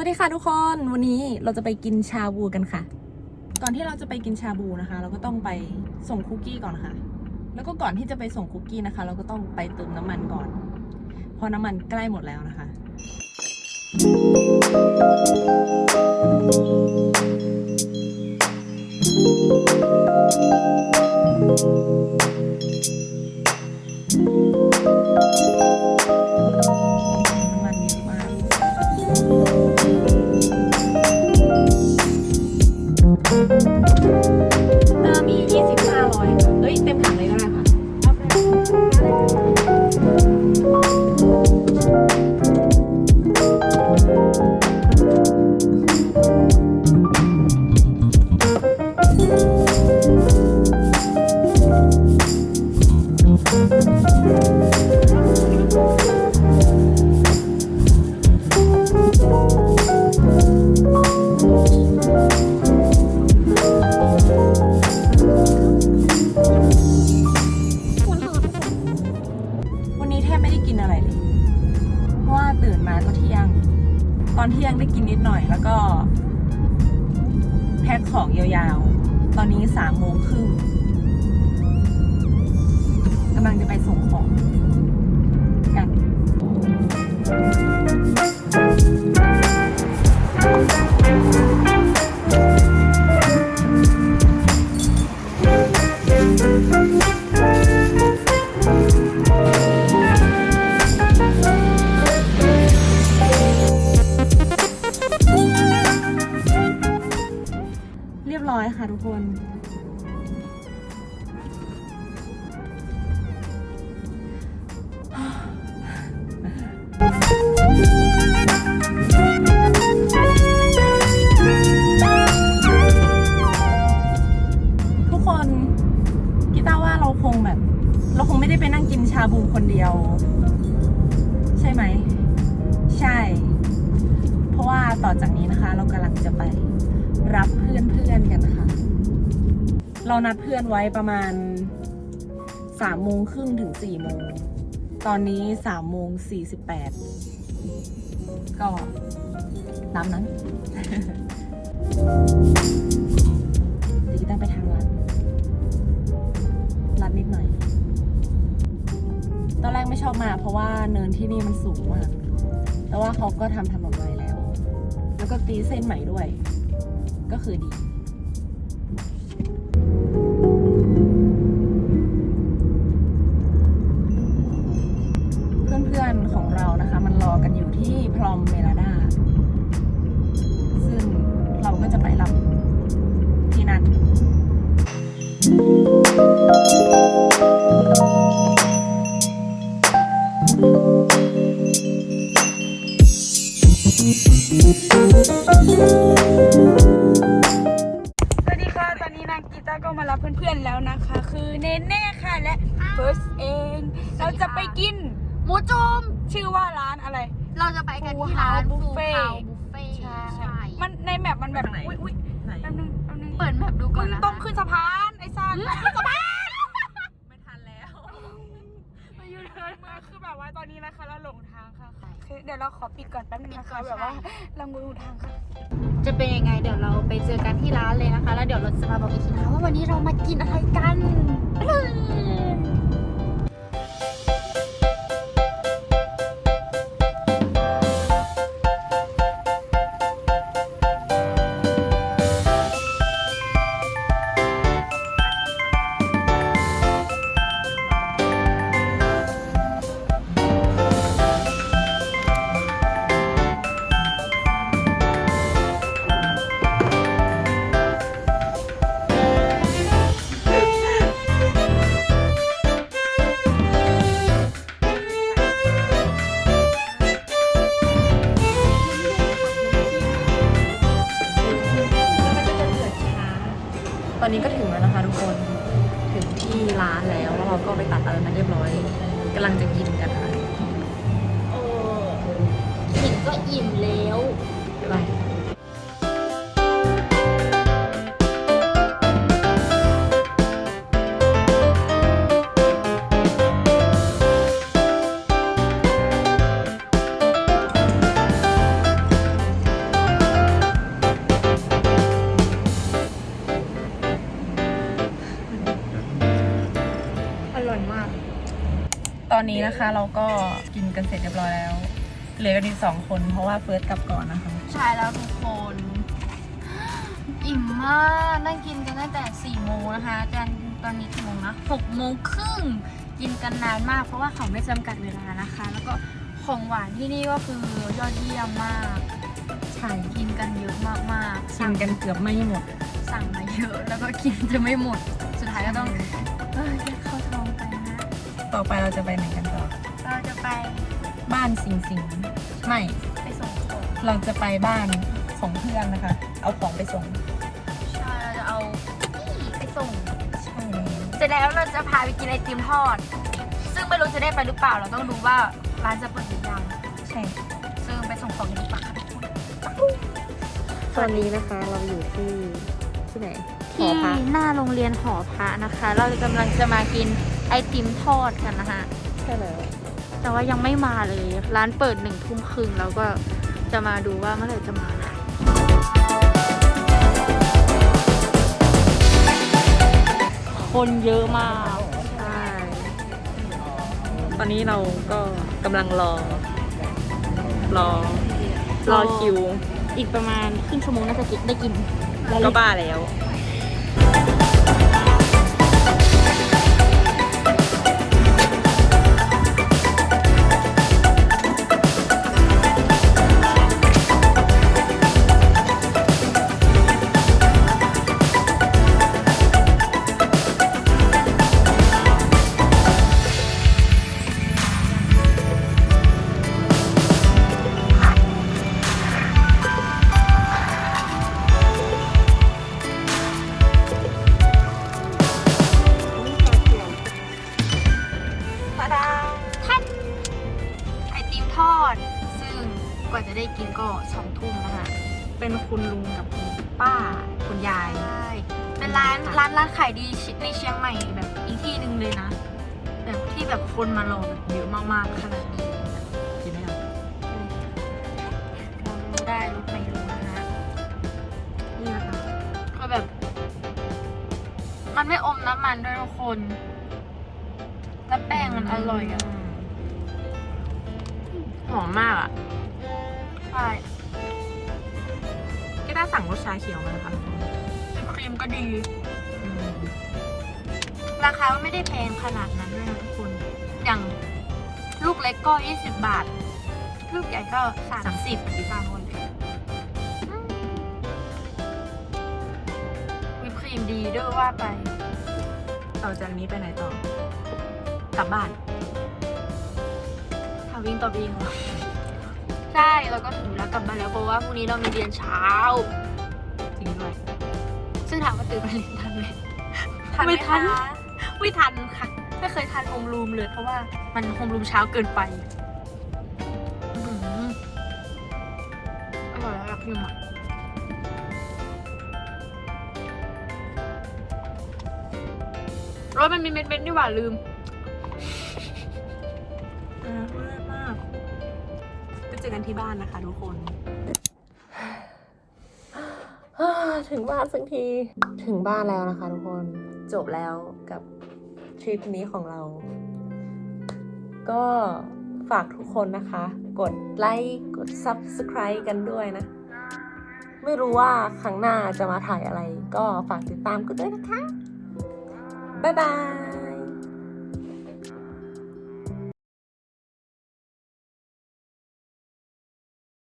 วัสดีค่ะทุกคนวันนี้เราจะไปกินชาบูกันค่ะ ก่อนที่เราจะไปกินชาบูนะคะ เราก็ต้องไปส่งคุกกี้ก่อนค่ะ แล้วก็ก่อนที่จะไปส่งคุกกี้นะคะ เราก็ต้องไปเติมน้ำมันก่อน เพราะน้ำมันใกล้หมดแล้วนะคะ กินอะไรเลยเพราะว่าตื่นมาก็เที่ยง ตอนเที่ยงได้กินนิดหน่อย แล้วก็ แพ็คของยาวๆ ตอนนี้สามโมงครึ่งกำลังจะไปส่งของกัน ค่ะทุกคน ทุกคนกีตาร์ว่าเราคงแบบ เราคงไม่ได้ไปนั่งกินชาบูคนเดียว ใช่ไหม ใช่ เพราะว่าต่อจากนี้นะคะ เรากำลังจะไปรับเพื่อนเพื่อน เรานัดเพื่อนไว้ประมาณสามโมงครึ่งถึงสี่โมง ตอนนี้สามโมงสี่สิบแปดก็ตามนั้นเดี๋ยวกีตาร์ไปทางลัดลัดนิดหน่อย ตอนแรกไม่ชอบมาเพราะว่าเนินที่นี่มันสูงมาก แต่ว่าเขาก็ทำถนนใหม่แล้ว แล้วก็ตีเส้นใหม่ด้วย ก็คือดี อนของเรานะคะ มันรอกันอยู่ที่พรอมเมลาดาซึ่งเราก็จะไปรับที่นั่นสวัสดีค่ะ ตอนนี้นางกีตาร์ก็มารับเพื่อนๆแล้วนะคะ คือเนเน่ค่ะและเฟิร์สเอง เราจะไปกิน หมูจุ่มชื่อว่าร้านอะไร เราจะไปกันที่ร้าน Full ฟู House เฟ่ Buffet บุฟเฟ่ใช่มันในแมปมันแบบไปทางไหนอุ้ยอุ้ยไหนแป๊บนึงแป๊บนึงเปิดแมปดูก่มึอนงนะต้องขึ้นสะพานไอ้ซ่านขึ้นสะพานไม่ทันแล้ว มาอยู่เดินมาคือแบบว่าตอนนี้นะคะเราหลงทางค่ะคือเดี๋ยวเราขอปิดก่อนแป๊บนึงนะคะแบบว่าเรางงทางค่ะ จะเป็นยังไงเดี๋ยวเราไปเจอกันที่ร้านเลยนะคะ แล้วเดี๋ยวเราจะมาบอกอีกทีนะคะว่าวันนี้เรามากินอะไรกัน ร้านแล้วแล้วเราก็ไปตัดอะไรมาเรียบร้อยกำลังจะกินกันค่ะโอ้กินก็อิ่มแล้วบ๊า นนี้นะคะเราก็กินกันเสร็จเรียบร้อยแล้ว เหลือกันอีกสองคนเพราะว่าเฟิร์สกลับก่อนนะคะ ใช่แล้วทุกคน อิ่มมากนั่งกินกันตั้งแต่4ี่โมงนะคะจนตอนนี้กี่โมงนะหกโมงครึ่งกินกันนานมาก เพราะว่าเขาไม่จำกัดเวลานะคะ แล้วก็ของหวานที่นี่ก็คือยอดเยี่ยมมากใช่กินกันเยอะมากๆกิสั่นงกันเกือบไม่หมด สั่งมาเยอะ แล้วก็กินจะไม่หมด สุดท้ายก็ต้องเออยัดเข้าท้องไปนะ ต่อไปเราจะไปไหนกันต่อ เราจะไปบ้านสิงสิงไม่ ไปส่งของเราจะไปบ้านของเพื่อนนะคะ เอาของไปส่ง ใช่เราจะเอานี่ไปส่ง ใช่แล้วเสร็จแล้วเราจะพาไปกินไอติมทอด ซึ่งไม่รู้จะได้ไปหรือเปล่า เราต้องดูว่าร้านจะเปิดหรือยัง ใช่ ซึ่งไปส่งของกันดีกว่าค่ะทุกคนตอนนี้นะคะเราอยู่ที่ที่ไหน ที่หน้าโรงเรียนหอพระนะคะ เรากำลังจะมากินไอติมทอดกันนะคะใช่แล้วแต่ว่ายังไม่มาเลย ร้านเปิดหนึ่งทุ่มครึ่งแล้วก็จะมาดูว่าเมื่อไหร่จะมานะคนเยอะมาก ใช่ ตอนนี้เราก็กำลังรอ รอ รอคิว อีกประมาณครึ่งชั่วโมงน่าจะกินได้กิน ก็บ้าแล้ว ท่ กว่าจะได้กินก็สองทุ่มนะคะ เป็นคุณลุงกับคุณป้าคุณยายใช่เป็นร้านร้านร้านขายดีในเชียงใหม่แบบอีกที่หนึ่งเลยนะ แบบที่แบบคนมารอแบบเยอะมากๆขนาดนี้กินไหมอะเรารู้ได้รู้ไม่รู้นะฮะนี่นะคะก็แบบ มันไม่อมน้ำมันด้วยทุกคนแล้วแป้งมันอร่อยอะหอมมากอะใช่ก็น่าสั่งรสชาเขียวมานะคะครีมก็ดีอืมราคาก็ไม่ได้แพงขนาดนั้นด้วยนะทุกคน อย่างลูกเล็กก็ 20 บาท ลูกใหญ่ก็ 30ที่ตามคนเลยอืมวิปครีมดีด้วยว่าไป ต่อจากนี้ไปไหนต่อ กลับบ้าน ทาวิ่งต่อวิ่งเหรอใช่ แล้วก็ถึงแล้วกลับบ้านแล้วเพราะว่าพรุ่งนี้เรามีเรียนเช้า จริงด้วย ซึ่งถามว่าตื่นมาเรียนทันไหมทันไหมไม่ทันคะไม่ทันค่ะ ไม่เคยทันโฮมรูมเลย เพราะว่ามันโฮมรูมเช้าเกินไปอื้อหืออร่อยแล้วอยากกินอะรสมันมีเม็ดเม็ดๆนี่หว่าลืม อกันที่บ้านนะคะทุกคน ถึงบ้านสักที ถึงบ้านแล้วนะคะทุกคน จบแล้วกับทริปนี้ของเรา ก็ฝากทุกคนนะคะ กดไลค์ กด Subscribe กันด้วยนะ ไม่รู้ว่าครั้งหน้าจะมาถ่ายอะไร ก็ฝากติดตามกันด้วยนะคะ บ๊ายบาย